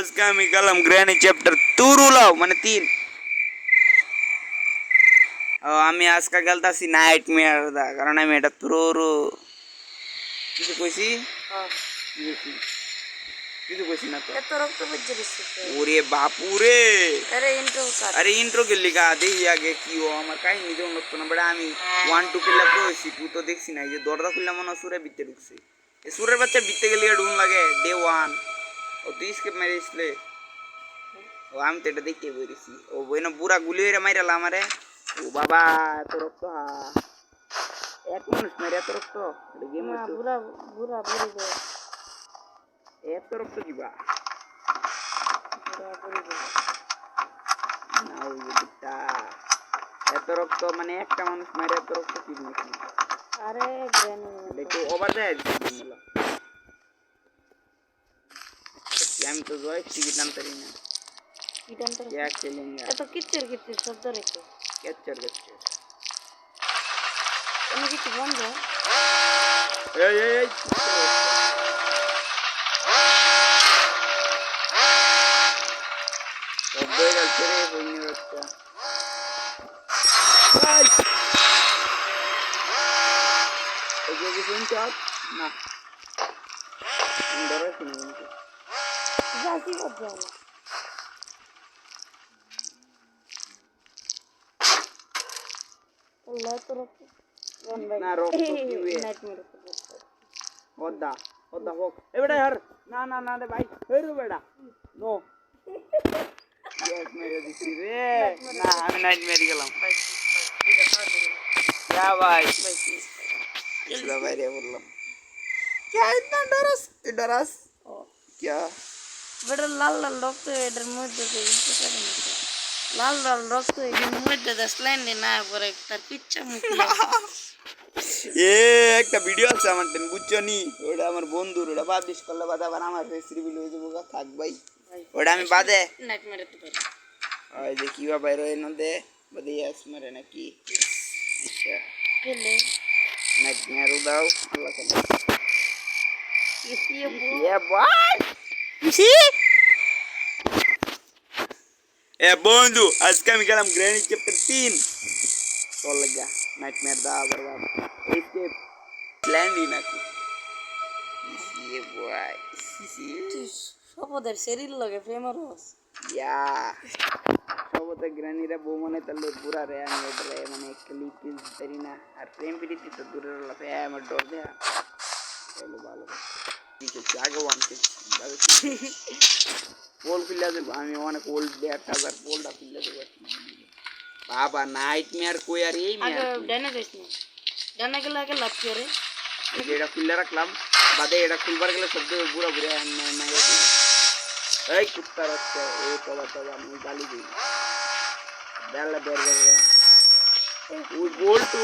आज का मी कलम ग्रहण चैप्टर तू रुलाव मैंने तीन आम्मी आज का गलता सी नाइट में होता कारण आम्ही हेटा तुरोरू किती पैसी किती पैसे ना तो रक्त बच्चे बच्चे ओरे बापू रे अरे इंट्रो का अरे इंट्रो के लिए का दे या गे की हो हमर काई नहीं जोन लगतो ना बड़ा आमी 1 2 किल्ला को सी तू तो देखसी ना ये दौड़दा किल्ला मन सुरे बीते रुकसे ये सुरे बच्चे बीते के लिए ढूंढ लगे डे 1 ও তুই স্কেপ মেরেছিলে ও আমি তো এটা দেখতে বেরিয়েছি ও বই না বুড়া গুলি হয়ে মাইরালা আমারে ও বাবা এত রক্ত এক মানুষ মেরে এত রক্ত এটা গেম হচ্ছে বুড়া বুড়া বুড়ি এত রক্ত দিবা এত রক্ত মানে একটা মানুষ মারে এত রক্ত কি নাকি আরে ওভার দেয় আমি তো জয় টিকিট আনতে পারি না টিকিট আনতে পারি এক চলেঙ্গে এত কিচ্ছর কিচ্ছর শব্দ রেখে কিচ্ছর কিচ্ছর তুমি কিছু বন্ধ এই এই এই শব্দ গেছে রে বন্য বাচ্চা ওই যে শুনছ না ধরে শুনে Zaził obrona. Lot roku. না রক ওদা ওদা হোক এ বেটা यार না না না রে ভাই ফের বেটা নো ইয়েস মেরে দিছি রে না আমি নাইট মেরে গেলাম যা ভাই ভাই রে বললাম क्या इतना डरस डरस क्या বেটা লাল লাল রক্ত এটার মধ্যে তো ইচ্ছে করে না তো। লাল লাল রক্ত এটার মধ্যে তো স্লাইন না করে তার পিচ্ছা মুখ এ একটা ভিডিও আছে আমার টেন বুঝছো নি ওটা আমার বন্ধুর ওটা বাদিস করলে বাদ আবার আমার ফেস রিভিল হয়ে যাবো গা, থাক ভাই ভাই ওটা আমি বাদে নাইট মেরে তো পারি ওই যে কি বা বাইরে এর মধ্যে বাদে ইয়াস মারে নাকি আচ্ছা খেলে নাইট মেরু দাও আল্লাহ করে ইসিয়ে বু এ ভাই এ বন্ধু আজকে আমি গেলাম গ্র্যানি চ্যাপ্টার তিন চল লাগা নাইট মের দা আবার বাবা এইকে ল্যান্ডি নাকি এ ভাই তুই শপথের শরীর লাগে প্রেমের রস ইয়া সবতে গ্রানিরা বউ মনে তাহলে বুড়া রে আমি এবারে মানে ক্লিপ পারি না আর প্রেম প্রীতি তো দূরের লাফে আমার ডর দেয়া চলো ভালো ঠিক আছে আগে ওয়ান পোল খুলে দেবো আমি অনেক ওল্ড দেয়ার থাকার পোলটা খুলে দেবো বাবা নাইট মেয়ার কই আর এই আগে মেয়ার ডানে যাইস না ডানে গেলে আগে লাভ করে এই যে এটা খুলে রাখলাম বাদে এটা খুলবার গেলে শব্দ বুড়া বুড়া এই কুত্তা রাখছে ও তবা তবা আমি গালি দিই বেলা বের বের ওই গোল টু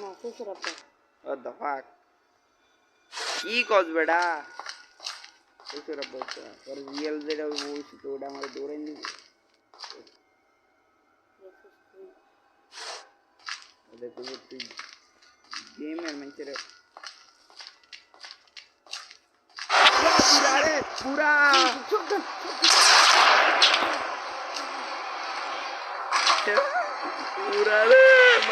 না শ্বশুর আপা What the fuck? কি কস বেটা শ্বশুর বলছে তোর রিয়েল যেটা বলছি তো ওটা আমার দৌড়াই নিবি ওদের তো তুই গেমের মানুষের পুরা রে পুরা পুরা রে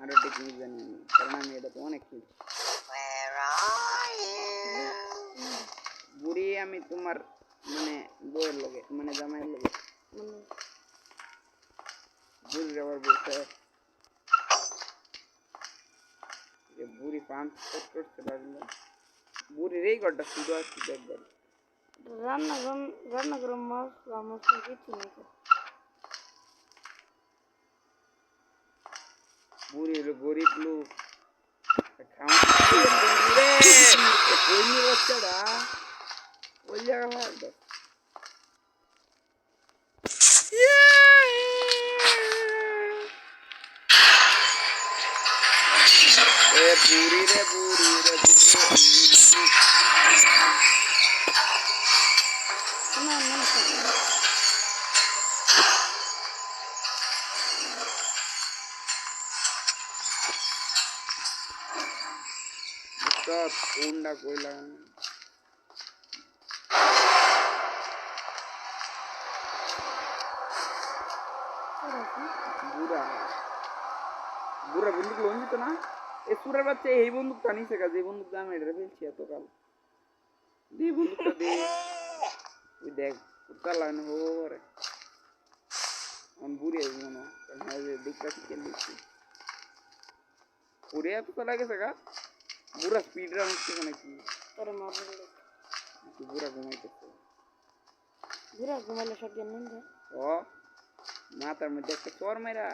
আরে টেকনিক জানি আমি কারণ আমি এটা তো অনেক খেলছি you? আমি তোমার মানে বউয়ের লগে মানে জামাইয়ের লগে। মানে বুড়ির আবার বলতে যে বুড়ি পাঁচ করতে পারল বুড়ির এই ঘরটা শুধু আসছি একবার রান্না রান- রান্না করে মশলা মশলা কিছু নেই বুড়ি হলো গরিব লোক খাওয়া কইনি বাচ্চারা ওই জায়গা ভালো এ বুড়ি রে বুড়ি সব কোনটা কইলাম বুড়া। বুড়া বন্দুক লোন না? এ সুরের বাচ্চা এই বন্দুকটা নিছে কাজ, এই বন্দুক দাম এটা ফেলছি এত কাল দে বন্দুকটা ওই দেখ উত্তার লাগে না হো রে আমি বুড়ি হয়। যে দিকটা শিখে দিচ্ছি বুড়ি এত তো লাগেছে গা। বুড়া স্পিড রান হচ্ছে নাকি তোরে মারবো রে। নাকি বুড়া ঘুমাইতেছে ঘুরা ঘুমাইলে সব জ্ঞান নেই যায় ও মাথার মধ্যে একটা চর মেরা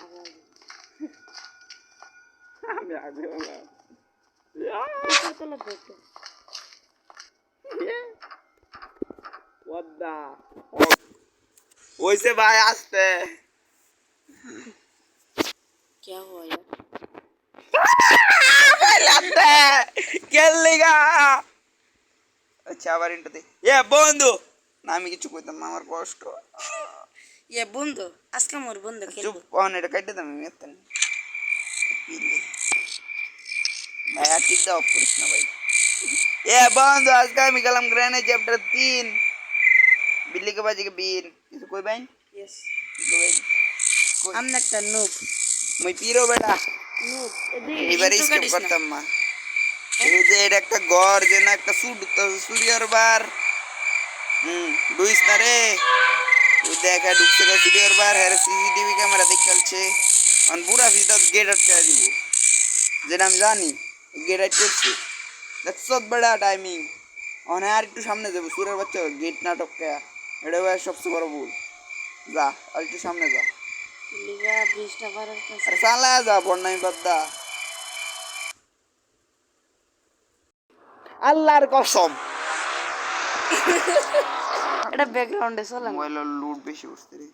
আগে আগে আমি আগে বললাম তোলা দেখতে পদ্মা ওইসে ভাই আসতে क्या हुआ यार লাতে কেল্লিগা আচ্ছা আবার ইন্টাতে এ বন্ধু না আমি কিছু কইতাম আমার কষ্ট এ বন্ধু আজকে মোর বন্ধু খেলব চুপ অন এটা কাটতে দাম আমি এত পিলি ভাই আর ঠিক দাও কৃষ্ণ ভাই এ বন্ধু আজকে আমি গেলাম গ্রানে চ্যাপ্টার তিন বিল্লি কে বাজে বিন কিছু কই বাইন নুব স্কেপ করতাম মা। এই যে এটা একটা ঘর যে না একটা সুট সূর্যর বার। হুম ডুইস না রে। ওই দেখা ঢুকছে গা সূর্যর বার। হ্যাঁ সিসিটিভি ক্যামেরা দেখে চলছে অন পুরা ভিতর গেট আটকে দিব। যেটা আমি জানি গেট আট করছে। দেখছ বড়া টাইমিং অনে আর একটু সামনে যাব। সুরের বাচ্চা গেট না টপকে এটা সবচেয়ে বড় ভুল। যা আর একটু সামনে যা। লিগা ব্রিজটা আরে যা বাদ্দা। আল্লাহর কসম। এটা ব্যাকগ্রাউন্ডে চলে মোবাইলের লুট বেশি উঠছে রে।